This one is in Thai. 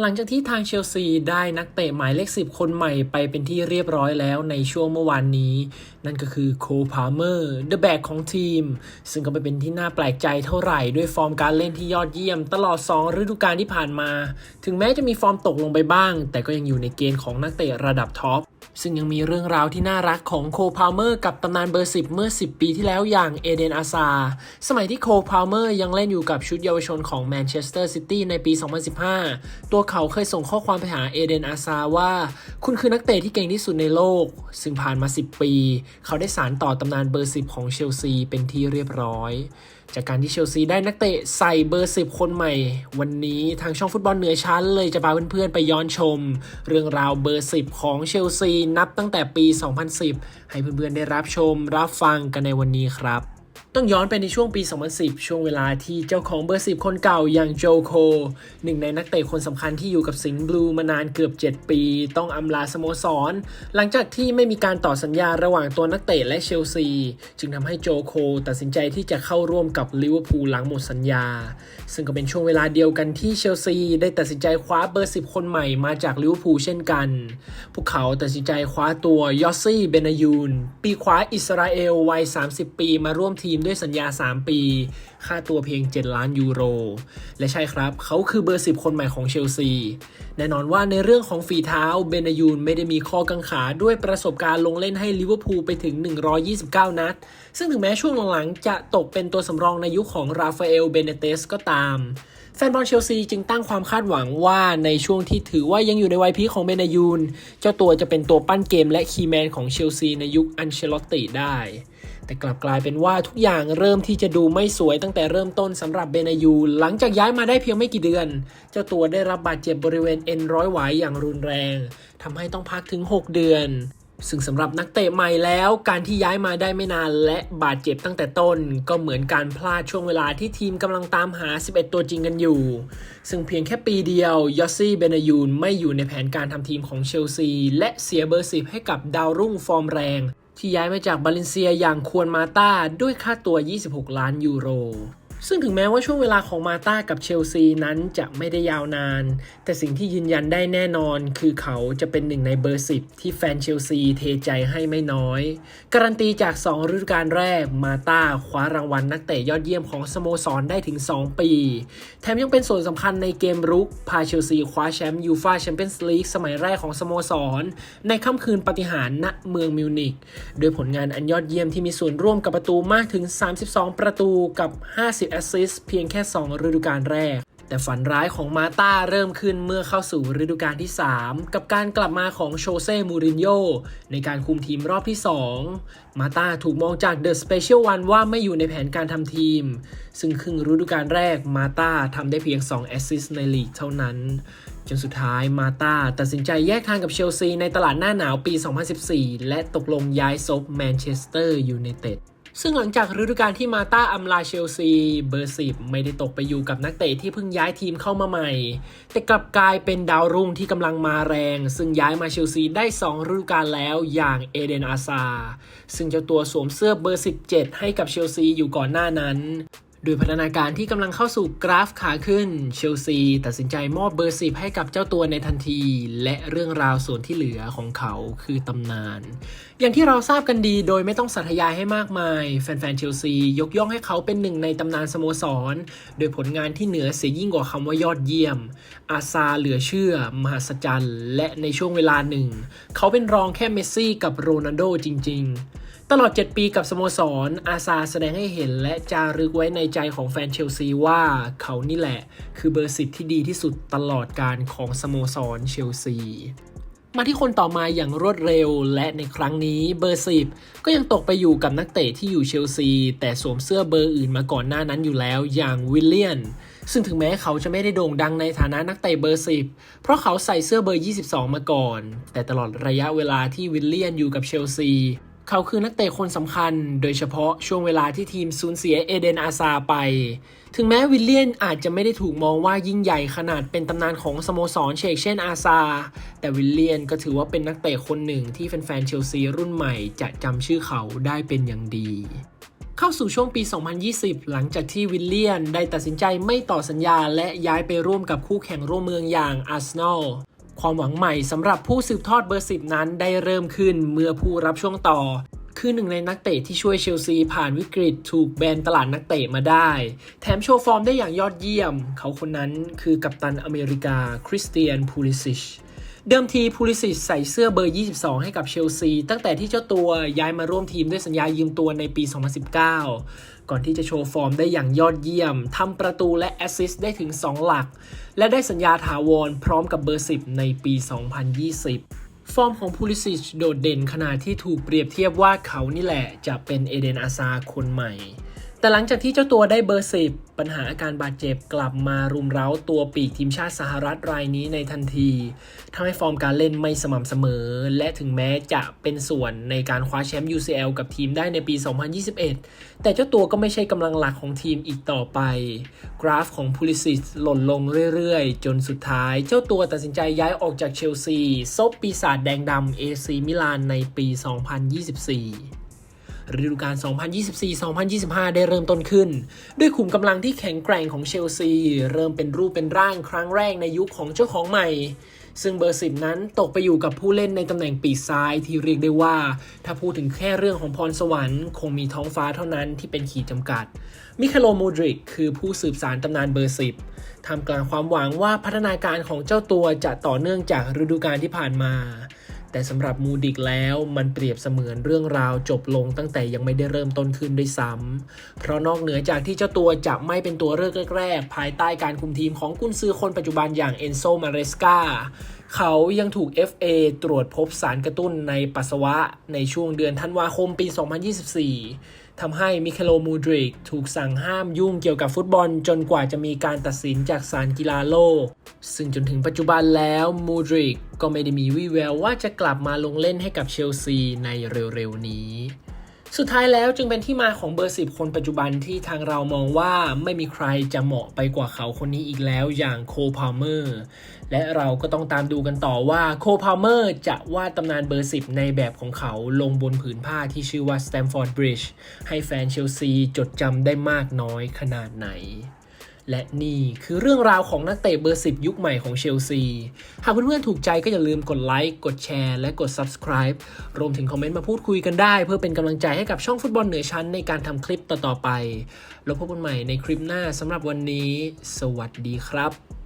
หลังจากที่ทางเชลซีได้นักเตะหมายเลข 10 คนใหม่ไปเป็นที่เรียบร้อยแล้วในช่วงเมื่อวานนี้ นั่นก็คือโคพาเมอร์เดอะแบกของทีม ซึ่งก็ไม่เป็นที่น่าแปลกใจเท่าไหร่ด้วยฟอร์มการเล่นที่ยอดเยี่ยม ตลอด 2 ฤดูกาลที่ผ่านมา ถึงแม้จะมีฟอร์มตกลงไปบ้าง แต่ก็ยังอยู่ในเกณฑ์ของนักเตะระดับท็อป ซึ่งยังมีเรื่องราวที่น่ารักของโคพาเมอร์กับตำนานเบอร์ 10 เมื่อ 10 ปีที่แล้วอย่างเอเดนอาซา สมัยที่โคพาเมอร์ยังเล่นอยู่กับชุดเยาวชนของแมนเชสเตอร์ซิตี้ในปี 2015 ตัวเขาเคยส่งข้อความไปหาเอเดนอาซาว่า คุณคือนักเตะที่เก่งที่สุดในโลก ซึ่งผ่านมา 10 ปี เขาได้สารต่อตำนานเบอร์ 10 ของเชลซีเป็นที่เรียบร้อย จากการที่เชลซีได้นักเตะใส่เบอร์ 10 คนใหม่ วันนี้ทางช่องฟุตบอลเหนือชั้นเลยจะพาเพื่อนๆไปย้อนชม เรื่องราวเบอร์ 10 ของเชลซีนับตั้งแต่ปี 2010 ให้เพื่อนๆได้รับชมรับฟังกันในวันนี้ครับ ต้องย้อนไปในช่วงปี 2010 ช่วงเวลาที่เจ้าของเบอร์ 10 คนเก่าอย่างโจโค หนึ่งในนักเตะคนสำคัญที่อยู่กับสิงห์บลูมานานเกือบ 7 ปี ต้องอำลาสโมสร หลังจากที่ไม่มีการต่อสัญญาระหว่างตัวนักเตะและเชลซี จึงทำให้โจโค ตัดสินใจที่จะเข้าร่วมกับลิเวอร์พูลหลังหมดสัญญา ซึ่งก็เป็นช่วงเวลาเดียวกันที่เชลซีได้ตัดสินใจคว้าเบอร์ 10 คนใหม่มาจากลิเวอร์พูลเช่นกัน พวกเขาตัดสินใจคว้าตัวยอสซี่ เบนายูน ปีคว้าอิสราเอลวัย 30 ปีมาร่วมทีมด้วยสัญญา 3 ปี ค่าตัวเพียง 7 ล้านยูโร และใช่ครับ เขาคือเบอร์ 10 คนใหม่ของเชลซี แน่นอนว่าในเรื่องของฝีเท้าเบนายูนไม่ได้มีข้อกังขาด้วยประสบการณ์ลงเล่นให้ลิเวอร์พูลไปถึง 129 นัด ซึ่งถึงแม้ช่วงหลังๆ จะตกเป็นตัวสำรองในยุคของราฟาเอล เบเนเตสก็ตามแฟนบอลเชลซีจึงตั้งความคาดหวังว่าในช่วงที่ถือว่ายังอยู่ในวัยพีของเบนายูน เจ้าตัวจะเป็นตัวปั้นเกมและคีย์แมนของเชลซีในยุคอันเชลอตติได้ แต่กลับกลายเป็นว่าทุกอย่างเริ่มที่จะดูไม่สวยตั้งแต่เริ่มต้นสำหรับเบนายู หลังจากย้ายมาได้เพียงไม่กี่เดือน เจ้าตัวได้รับบาดเจ็บบริเวณเอ็นร้อยหวายอย่างรุนแรงทำให้ต้องพักถึง 6 เดือนซึ่งสำหรับนักเตะใหม่แล้วการที่ย้ายมาได้ไม่นานและบาดเจ็บตั้งแต่ต้น ก็เหมือนการพลาดช่วงเวลาที่ทีมกำลังตามหา 11 ตัวจริงกันอยู่ ซึ่งเพียงแค่ปีเดียวยอซี่เบนายูนไม่อยู่ในแผนการทำทีมของเชลซี และเสียเบอร์สิบให้กับดาวรุ่งฟอร์มแรง ที่ย้ายมาจากบาเลนเซียอย่างควรมาต้าด้วยค่าตัว 26 ล้านยูโร ซึ่งถึงแม้ว่าช่วงเวลาของมาตากับเชลซีนั้นจะไม่ได้ยาวนาน แต่สิ่งที่ยืนยันได้แน่นอน คือเขาจะเป็นหนึ่งในเบอร์10ที่แฟนเชลซีเทใจให้ไม่น้อย การันตีจาก 2 ฤดูกาลแรก มาตาคว้ารางวัลนักเตะยอดเยี่ยมของสโมสรได้ถึง 2 ปี แถมยังเป็นส่วนสำคัญในเกมรุก พาเชลซีคว้าแชมป์ยูฟาแชมเปี้ยนส์ลีกสมัยแรกของสโมสร ในค่ำคืนปฏิหารณเมืองมิวนิกโดยผลงานอันยอดเยี่ยมที่มีส่วนร่วมกับประตูมากถึง 32 ประตูกับ 50แอสซิสเพียงแค่ 2 ฤดูกาลแรก แต่ฝันร้ายของมาตาเริ่มขึ้นเมื่อเข้าสู่ฤดูกาลที่ 3 กับการกลับมาของโชเซ่ มูรินโญ่ในการคุมทีมรอบที่ 2 มาตาถูกมองจากเดอะสเปเชียลวันว่าไม่อยู่ในแผนการทำทีม ซึ่งครึ่งฤดูกาลแรกมาตาทำได้เพียง 2 แอสซิสต์ในลีกเท่านั้นจนสุดท้ายมาตาตัดสินใจแยกทางกับเชลซีในตลาดหน้าหนาวปี 2014 และตกลงย้ายซบแมนเชสเตอร์ยูไนเต็ด ซึ่งหลังจากฤดูกาลที่มาตาอัมลาเชลซี เบอร์สิบไม่ได้ตกไปอยู่กับนักเตะที่เพิ่งย้ายทีมเข้ามาใหม่ แต่กลับกลายเป็นดาวรุ่งที่กำลังมาแรง ซึ่งย้ายมาเชลซีได้ 2 ฤดูกาลแล้วอย่างเอเดนอาซา ซึ่งเจ้าตัวสวมเสื้อเบอร์ 17 ให้กับเชลซีอยู่ก่อนหน้านั้น โดยพัฒนาการที่กำลังเข้าสู่กราฟขาขึ้น เชลซีตัดสินใจมอบเบอร์สิบให้กับเจ้าตัวในทันที และเรื่องราวส่วนที่เหลือของเขาคือตำนาน อย่างที่เราทราบกันดีโดยไม่ต้องสาธยายให้มากมาย แฟนๆเชลซียกย่องให้เขาเป็นหนึ่งในตำนานสโมสร โดยผลงานที่เหนือเสียยิ่งกว่าคำว่ายอดเยี่ยม อาซาเหลือเชื่อ มหัศจรรย์ และในช่วงเวลาหนึ่ง เขาเป็นรองแค่เมสซี่กับโรนัลโดจริง ๆ ตลอด 7 ปีกับสโมสร อาซาแสดงให้เห็นและจารึกไว้ในใจของแฟนเชลซีว่าเขานี่แหละ คือเบอร์สิบที่ดีที่สุดตลอดการของสโมสรเชลซีมาที่คนต่อมาอย่างรวดเร็วและในครั้งนี้เบอร์สิบก็ยังตกไปอยู่กับนักเตะที่อยู่เชลซี แต่สวมเสื้อเบอร์อื่นมาก่อนหน้านั้นอยู่แล้วอย่างวิลเลียน ซึ่งถึงแม้เขาจะไม่ได้โด่งดังในฐานะนักเตะเบอร์10เพราะเขาใส่เสื้อเบอร์ 22 มาก่อน แต่ตลอดระยะเวลาที่วิลเลียนอยู่กับเชลซี เขาคือนักเตะคนสำคัญ โดยเฉพาะช่วงเวลาที่ทีมสูญเสียเอเดนอาซาไป ถึงแม้วิลเลียนอาจจะไม่ได้ถูกมองว่ายิ่งใหญ่ขนาดเป็นตำนานของสโมสรเชกเช่นอาซา แต่วิลเลียนก็ถือว่าเป็นนักเตะคนหนึ่งที่แฟนๆเชลซีรุ่นใหม่จะจำชื่อเขาได้เป็นอย่างดีเข้าสู่ช่วงปี 2020 หลังจากที่วิลเลียนได้ตัดสินใจไม่ต่อสัญญาและย้ายไปร่วมกับคู่แข่งร่วมเมืองอย่างอาร์เซนอล ความหวังใหม่สำหรับผู้สืบทอดเบอร์ 10 นั้นได้เริ่มขึ้นเมื่อผู้รับช่วงต่อ คือหนึ่งในนักเตะที่ช่วยเชลซีผ่านวิกฤตถูกแบนตลาดนักเตะมาได้ แถมโชว์ฟอร์มได้อย่างยอดเยี่ยม เขาคนนั้นคือกัปตันอเมริกาคริสเตียนพูลิซิชเดิมทีพูลิซิชใส่เสื้อเบอร์ 22 ให้กับเชลซี ตั้งแต่ที่เจ้าตัวย้ายมาร่วมทีมด้วยสัญญายืมตัวในปี 2019 ก่อนที่จะโชว์ฟอร์มได้อย่างยอดเยี่ยมทำประตูและแอสซิสต์ได้ถึง 2 หลัก และได้สัญญาถาวรพร้อมกับเบอร์ 10 ในปี 2020ฟอร์มของพูลิซิชโดดเด่นขนาดที่ถูกเปรียบเทียบว่าเขานี่แหละจะเป็นเอเดนอาซาคนใหม่ แต่หลังจากที่เจ้าตัวได้เบอร์10ปัญหาอาการบาดเจ็บกลับมารุมเร้าตัวปีกทีมชาติสหรัฐรายนี้ในทันทีทำให้ฟอร์มการเล่นไม่สม่ำเสมอ และถึงแม้จะเป็นส่วนในการคว้าแชมป์ UCL กับทีมได้ในปี 2021 แต่เจ้าตัวก็ไม่ใช่กำลังหลักของทีมอีกต่อไป กราฟของพูลิซิสหล่นลงเรื่อยๆ จนสุดท้าย เจ้าตัวตัดสินใจย้ายออกจากเชลซีซบปีศาจแดงดำ AC มิลานในปี 2024 ฤดูกาล 2024-2025 ได้เริ่มต้นขึ้น ด้วยขุมกำลังที่แข็งแกร่งของเชลซี เริ่มเป็นรูปเป็นร่างครั้งแรกในยุคของเจ้าของใหม่ ซึ่งเบอร์สิบนั้นตกไปอยู่กับผู้เล่นในตำแหน่งปีซ้ายที่เรียกได้ว่า ถ้าพูดถึงแค่เรื่องของพรสวรรค์ คงมีท้องฟ้าเท่านั้นที่เป็นขีดจำกัด มิคาโลโมดริก คือผู้สืบสารตำนานเบอร์สิบทำกลางความหวังว่าพัฒนาการของเจ้าตัวจะต่อเนื่องจากฤดูกาลที่ผ่านมา แต่สำหรับมูดิกแล้วมันเปรียบเสมือนเรื่องราวจบลงตั้งแต่ยังไม่ได้เริ่มต้นขึ้นด้วยซ้ำเพราะนอกเหนือจากที่เจ้าตัวจะไม่เป็นตัวเลือกแรกๆ ภายใต้การคุมทีมของกุนซือคนปัจจุบันอย่างเอนโซมาเรสกาเขายังถูก FA ตรวจพบสารกระตุ้นในปัสสาวะในช่วงเดือนธันวาคมปี 2024 ทำให้มิเคโลมูดริกถูกสั่งห้ามยุ่งเกี่ยวกับฟุตบอล จนกว่าจะมีการตัดสินจากศาลกีฬาโลก ซึ่งจนถึงปัจจุบันแล้วมูดริกก็ไม่ได้มีวี่แววว่าจะกลับมาลงเล่นให้กับเชลซีในเร็วๆนี้ สุดท้ายแล้วจึงเป็นที่มาของเบอร์ 10 คนปัจจุบันที่ทางเรามองว่าไม่มีใครจะเหมาะไปกว่าเขาคนนี้อีกแล้วอย่างโคพาเมอร์และเราก็ต้องตามดูกันต่อว่าโคพาเมอร์จะวาดตำนานเบอร์ 10 ในแบบของเขาลงบนผืนผ้าที่ชื่อว่า Stamford Bridge ให้แฟนเชลซีจดจำได้มากน้อยขนาดไหน และนี่คือเรื่องราวของนักเตะเบอร์ 10 ยุคใหม่ของเชลซี หากเพื่อนๆถูกใจก็อย่าลืมกดไลค์ กดแชร์ และกด subscribe รวมถึงคอมเมนต์มาพูดคุยกันได้ เพื่อเป็นกำลังใจให้กับช่องฟุตบอลเหนือชั้นในการทำคลิปต่อๆไป แล้วพบกันใหม่ในคลิปหน้าสำหรับวันนี้ สวัสดีครับ